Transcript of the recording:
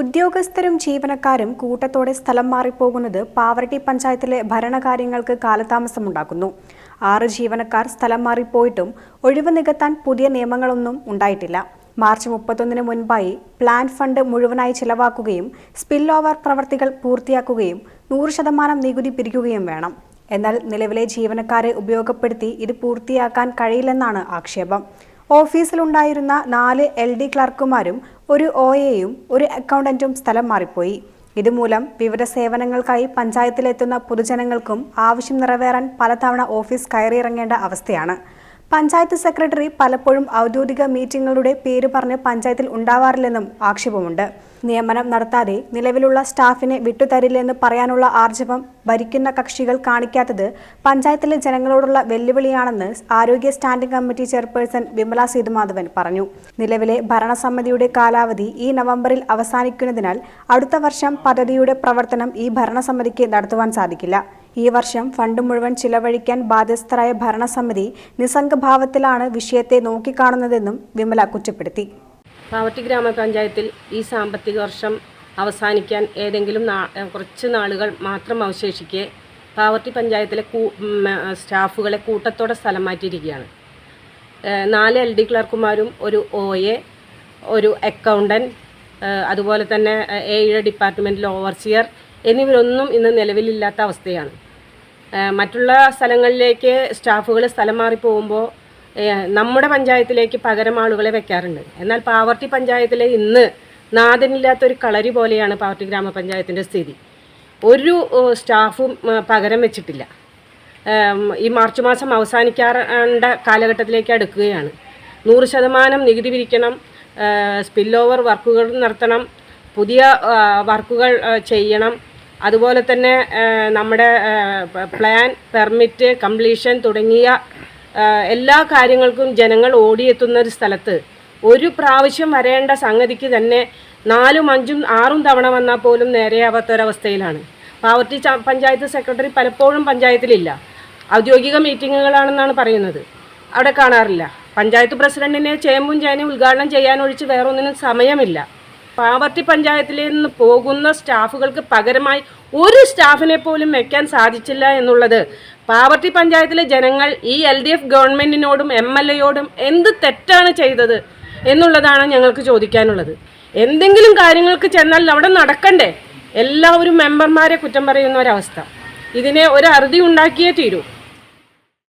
ഉദ്യോഗസ്ഥരും ജീവനക്കാരും കൂട്ടത്തോടെ സ്ഥലം മാറിപ്പോകുന്നത് പാവറട്ടി പഞ്ചായത്തിലെ ഭരണകാര്യങ്ങൾക്ക് കാലതാമസമുണ്ടാക്കുന്നു. ആറ് ജീവനക്കാർ സ്ഥലം മാറിപ്പോയിട്ടും ഒഴിവ് നികത്താൻ പുതിയ നിയമങ്ങളൊന്നും ഉണ്ടായിട്ടില്ല. മാർച്ച് മുപ്പത്തൊന്നിന് മുൻപായി പ്ലാൻ ഫണ്ട് മുഴുവനായി ചിലവാക്കുകയും സ്പിൽ ഓവർ പ്രവർത്തികൾ പൂർത്തിയാക്കുകയും നൂറ് ശതമാനം നികുതി പിരിക്കുകയും വേണം. എന്നാൽ നിലവിലെ ജീവനക്കാരെ ഉപയോഗപ്പെടുത്തി ഇത് പൂർത്തിയാക്കാൻ കഴിയില്ലെന്നാണ് ആക്ഷേപം. ഓഫീസിലുണ്ടായിരുന്ന നാല് എൽ ഡി ക്ലർക്കുമാരും ഒരു ഒ എയും ഒരു അക്കൗണ്ടന്റും സ്ഥലം മാറിപ്പോയി. ഇതുമൂലം വിവിധ സേവനങ്ങൾക്കായി പഞ്ചായത്തിലെത്തുന്ന പൊതുജനങ്ങൾക്കും ആവശ്യം നിറവേറാൻ പലതവണ ഓഫീസ് കയറിയിറങ്ങേണ്ട അവസ്ഥയാണ്. പഞ്ചായത്ത് സെക്രട്ടറി പലപ്പോഴും ഔദ്യോഗിക മീറ്റിംഗുകളുടെ പേര് പറഞ്ഞ് പഞ്ചായത്തിൽ ഉണ്ടാവാറില്ലെന്നും ആക്ഷേപമുണ്ട്. നിയമനം നടത്താതെ നിലവിലുള്ള സ്റ്റാഫിനെ വിട്ടുതരില്ലെന്ന് പറയാനുള്ള ആർജവം ഭരിക്കുന്ന കക്ഷികൾ കാണിക്കാത്തത് പഞ്ചായത്തിലെ ജനങ്ങളോടുള്ള വെല്ലുവിളിയാണെന്ന് ആരോഗ്യ standing committee chairperson Vimala Seethumadhavan പറഞ്ഞു. നിലവിലെ ഭരണസമിതിയുടെ കാലാവധി ഈ നവംബറിൽ അവസാനിക്കുന്നതിനാൽ അടുത്ത വർഷം പദ്ധതിയുടെ പ്രവർത്തനം ഈ ഭരണസമിതിക്ക് നടത്തുവാൻ സാധിക്കില്ല. ഈ വർഷം ഫണ്ട് മുഴുവൻ ചിലവഴിക്കാൻ ബാധ്യസ്ഥരായ ഭരണസമിതി നിസ്സംഗഭാവത്തിലാണ് വിഷയത്തെ നോക്കിക്കാണുന്നതെന്നും വിമല കുറ്റപ്പെടുത്തി. പാവട്ടി ഗ്രാമപഞ്ചായത്തിൽ ഈ സാമ്പത്തിക വർഷം അവസാനിക്കാൻ ഏതെങ്കിലും കുറച്ച് നാളുകൾ മാത്രം അവശേഷിക്കെ പാവറ്റി പഞ്ചായത്തിലെ സ്റ്റാഫുകളെ കൂട്ടത്തോടെ സ്ഥലം മാറ്റിയിരിക്കുകയാണ്. നാല് എൽ ഡി ക്ലർക്കുമാരും ഒരു ഒ എ ഒരു അക്കൗണ്ടന്റ് അതുപോലെ തന്നെ ഏഴ് ഡിപ്പാർട്ട്മെന്റിൽ ഓവർസിയർ എന്നിവരൊന്നും ഇന്ന് നിലവിലില്ലാത്ത അവസ്ഥയാണ്. മറ്റുള്ള സ്ഥലങ്ങളിലേക്ക് സ്റ്റാഫുകൾ സ്ഥലം മാറി പോകുമ്പോൾ നമ്മുടെ പഞ്ചായത്തിലേക്ക് പകരം ആളുകളെ വെക്കാറുണ്ട്. എന്നാൽ പാവർട്ടി പഞ്ചായത്തിലെ ഇന്ന് നാഥനില്ലാത്തൊരു കളരി പോലെയാണ് പാവർട്ടി ഗ്രാമപഞ്ചായത്തിന്റെ സ്ഥിതി. ഒരു സ്റ്റാഫും പകരം വെച്ചിട്ടില്ല. ഈ മാർച്ച് മാസം അവസാനിക്കാറേണ്ട കാലഘട്ടത്തിലേക്ക് അടുക്കുകയാണ്. നൂറ് ശതമാനം നികുതി പിരിക്കണം സ്പിൽ ഓവർ വർക്കുകൾ നടത്തണം പുതിയ വർക്കുകൾ ചെയ്യണം അതുപോലെ തന്നെ നമ്മുടെ പ്ലാൻ പെർമിറ്റ് കംപ്ലീഷൻ തുടങ്ങിയ എല്ലാ കാര്യങ്ങൾക്കും ജനങ്ങൾ ഓടിയെത്തുന്ന ഒരു സ്ഥലത്ത് ഒരു പ്രാവശ്യം വരേണ്ട സംഗതിക്ക് തന്നെ നാലും അഞ്ചും ആറും തവണ വന്നാൽ പോലും നേരെയാവാത്തൊരവസ്ഥയിലാണ്. പാവർട്ടി പഞ്ചായത്ത് സെക്രട്ടറി പലപ്പോഴും പഞ്ചായത്തിലില്ല. ഔദ്യോഗിക മീറ്റിങ്ങുകളാണെന്നാണ് പറയുന്നത്. അവിടെ കാണാറില്ല. പഞ്ചായത്ത് പ്രസിഡന്റിനെ ചേമ്പും ചേനയും ഉദ്ഘാടനം ചെയ്യാനൊഴിച്ച് വേറൊന്നിനും സമയമില്ല. പാവർട്ടി പഞ്ചായത്തിൽ നിന്ന് പോകുന്ന സ്റ്റാഫുകൾക്ക് പകരമായി ഒരു സ്റ്റാഫിനെ പോലും വെക്കാൻ സാധിച്ചില്ല എന്നുള്ളത്. പാവർട്ടി പഞ്ചായത്തിലെ ജനങ്ങൾ ഈ എൽ ഡി എഫ് ഗവൺമെന്റിനോടും എം എൽ എയോടും എന്ത് തെറ്റാണ് ചെയ്തത് എന്നുള്ളതാണ് ഞങ്ങൾക്ക് ചോദിക്കാനുള്ളത്. എന്തെങ്കിലും കാര്യങ്ങൾക്ക് ചെന്നാൽ അവിടെ നടക്കണ്ടേ? എല്ലാവരും മെമ്പർമാരെ കുറ്റം പറയുന്ന ഒരവസ്ഥ. ഇതിനെ ഒരു അറുതി ഉണ്ടാക്കിയേ തീരൂ.